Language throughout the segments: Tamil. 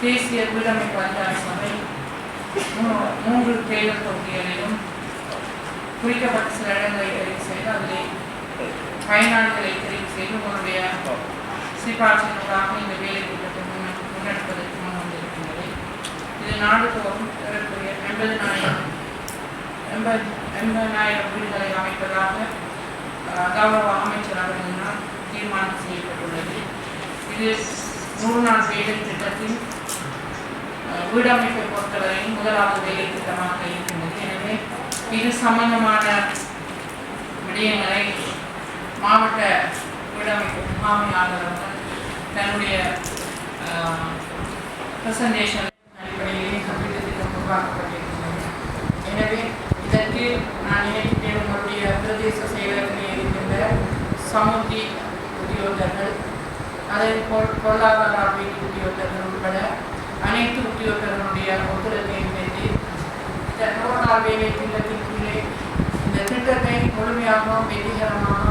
தேசிய வீடமைப்பு அதிகார சபை மூ- மூன்று தேர்தல் தொகுதிகளிலும் குறிக்கப்பட்ட சில இடங்களை தெரிவு செய்து அதிலே பயனாளிகளை தெரிவு செய்து உங்களுடைய சிபார்சினூடாக இந்த வேலை திட்டத்தை முன்னெடுப்பதற்கு முன் வந்திருக்கின்றது. இது நாடுதோறும் ஏறக்குறைய எண்பதினாயிரம் எண்பது எண்பதினாயிரம் வீடுகளை அமைப்பதாக கௌரவ அமைச்சர் அவர்களால் தீர்மானம் செய்யப்பட்டுள்ளது. இது நூறு நாள் வேலை திட்டத்தின் வீடமைப்பை பொறுத்தவரை முதலாவது வேலை திட்டமாக இருக்கின்றது. எனவே இது சம்பந்தமான விடயங்களை மாவட்ட வீடமைப்பு முகாமையாளர் அவர்கள் தன்னுடைய பிரசன்டேஷன் அடிப்படையிலே கல்வி திட்டம் உருவாக்கப்பட்டிருக்கிறது எனவே இதற்கு நான் நினைக்கிறேன் உங்களுடைய பிரதேச செயலகத்தில் இருக்கின்ற சமுத்தி உத்தியோகர்கள் அதே போல் பொருளாதார அபிவிருத்தி உத்தியோகர்கள் உட்பட அனைத்து உத்தியோகர்களுடைய ஒத்துழைப்பையும் பெற்று இந்த நூறு நாள் வேலை திட்டத்தின் கீழே இந்த திட்டத்தை முழுமையாகவும் வெற்றிகரமாக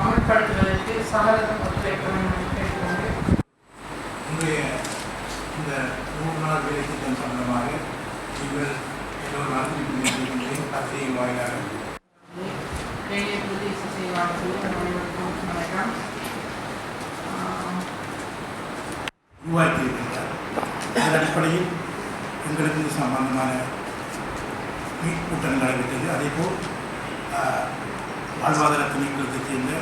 அமல்படுத்துவதற்கு சகலரும் ஒத்துழைக்க வேண்டும் என்று கேட்டுக்கொண்டு இன்றைய இந்த நூறு நாள் வேலை திட்டம் சம்பந்தமாக நீங்கள் எல்லோரும் வாயிலாக. வேலை அதன் அடிப்படையில் எங்களுக்கு இது சம்பந்தமான கூட்டம் நடைபெற்றது. அதேபோல் ஆஹ், வாழ்வாதார திணைக்களத்தைச் சேர்ந்த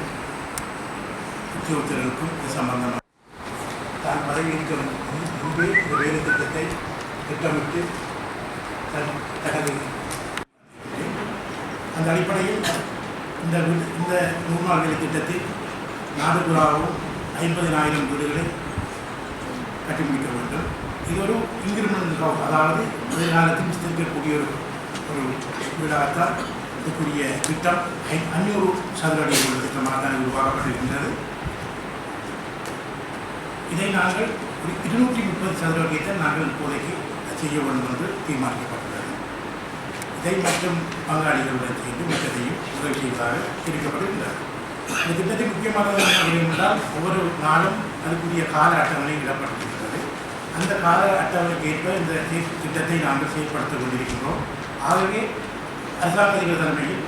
உத்தியோகத்தர்களுக்கும் இது சம்பந்தமாக தான் பதவியேற்கும் முன்பே இந்த வேலை திட்டத்தை திட்டமிட்டு தன் தனது அந்த அடிப்படையில் இந்த இந்த நூறு நாள் வேலை திட்டத்தில் நாடுபுறாவும் ஐம்பதினாயிரம் வீடுகளை கட்டி முடிக்க வேண்டும். இது ஒரு இன்கிரிமெண்ட் ஹவுஸ் அதாவது எதிர்காலத்தில் விஸ்தரிக்கக்கூடிய ஒரு ஒரு வீடாகத்தான் இதுக்குரிய திட்டம் ஐ- அஞ்சூறு சதுர அடி உள்ள திட்டமாக தான் உருவாக்கப்பட்டிருக்கின்றது இதை நாங்கள் ஒரு இருநூற்றி முப்பது சதுர அடியை நாங்கள் இப்போதைக்கு செய்ய வேண்டும் என்று தீர்மானிக்கப்பட்டுள்ளது இதை மற்றும் பங்காளிகளுடன் சேர்ந்து மற்றதையும் உதவி செய்வதாக தெரிவிக்கப்பட்டிருக்கிறது இந்த திட்டத்தின் முக்கியமானது என்றால் ஒவ்வொரு நாளும் அதுக்குரிய கால அட்டவணை இடப்பட்டிருக்கிறது அந்த கால அட்டவணைக்கு ஏற்ப இந்த திட்டத்தை நாங்கள் செயல்படுத்திக் கொண்டிருக்கின்றோம். ஆகவே அரசாங்கதிகள் தலைமையில்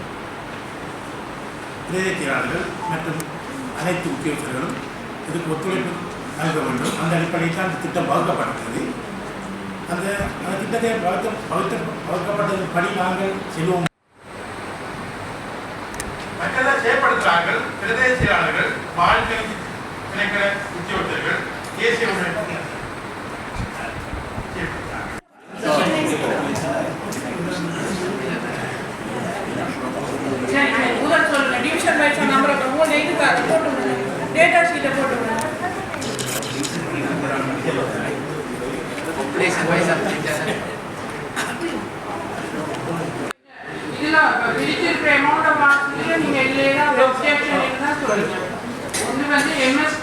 பிரதேசியாளர்கள் மற்றும் அனைத்து உத்தியோகர்களும் இதுக்கு ஒத்துழைப்பு நல்க வேண்டும். அந்த அடிப்படையில் தான் அந்த திட்டம் வகுக்கப்பட்டது அந்த அந்த திட்டத்தை வகுத்த வகுத்த வகுக்கப்பட்டதன் படி நாங்கள் செல்வோம். மற்றதை செயற்படுத்துகிறார்கள் பிரதேசியாளர்கள் வாழ்க்கை திணைக்கள உத்தியோகர்கள் தேசிய இதுல பிரிச்சிருக்கிற அமௌண்ட்டை பார்த்துட்டு நீங்க இல்லையா ஒப்ஜெக்ஷன் இருந்தா சொல்லுங்க ஒன்று வந்து எம்எஸ்